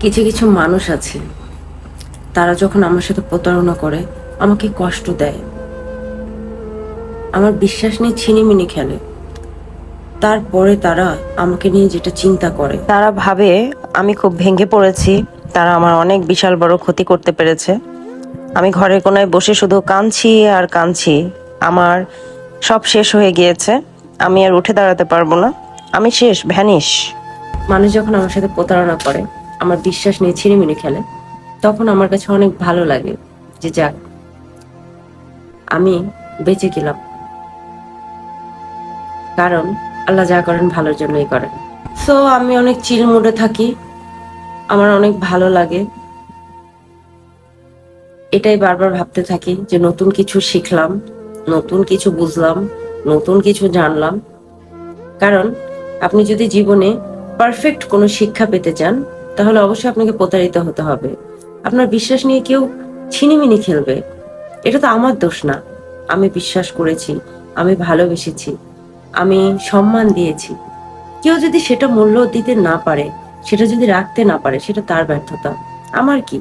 কিছু কিছু মানুষ আছে তারা যখন আমার সাথে প্রতারণা করে আমাকে কষ্ট দেয়। আমার বিশ্বাস নিয়ে ছিনিমিনি খেলে। তারপরে তারা আমাকে নিয়ে যেটা চিন্তা করে। তারা ভাবে আমি খুব ভেঙে পড়েছি তারা আমার অনেক বিশাল বড় ক্ষতি করতে পেরেছে। আমি ঘরের কোনায় বসে শুধু কাঁদছি আর কাঁদছি। আমার সব শেষ হয়ে গিয়েছে আমি আর উঠে দাঁড়াতে পারব না। আমি শেষ ভ্যানিশ। মানুষ যখন আমার সাথে প্রতারণা করে আমার বিশ্বাস নিয়ে ছিনিমিনি খেলে, তখন আমার কাছে অনেক ভালো লাগে যে যাক, আমি বেঁচে গেলাম। কারণ আল্লাহ যা করেন ভালোর জন্যই করেন। সো আমি অনেক চিল মুডে থাকি, আমার অনেক ভালো লাগে। এটাই বারবার ভাবতে থাকি যে নতুন কিছু শিখলাম, নতুন কিছু বুঝলাম, নতুন কিছু জানলাম। কারণ আপনি যদি জীবনে পারফেক্ট কোনো শিক্ষা পেতে চান তাহলে অবশ্যই আপনাকে প্রতারিত হতে হবে। আপনার বিশ্বাস নিয়ে কেউ ছিনিমিনি খেলবে। এটা তো আমার দোষ না। আমি বিশ্বাস করেছি, আমি ভালোবেসেছি, আমি সম্মান দিয়েছি। কেউ যদি সেটা মূল্য দিতে না পারে, সেটা যদি রাখতে না পারে, সেটা তার ব্যর্থতা। আমার কি?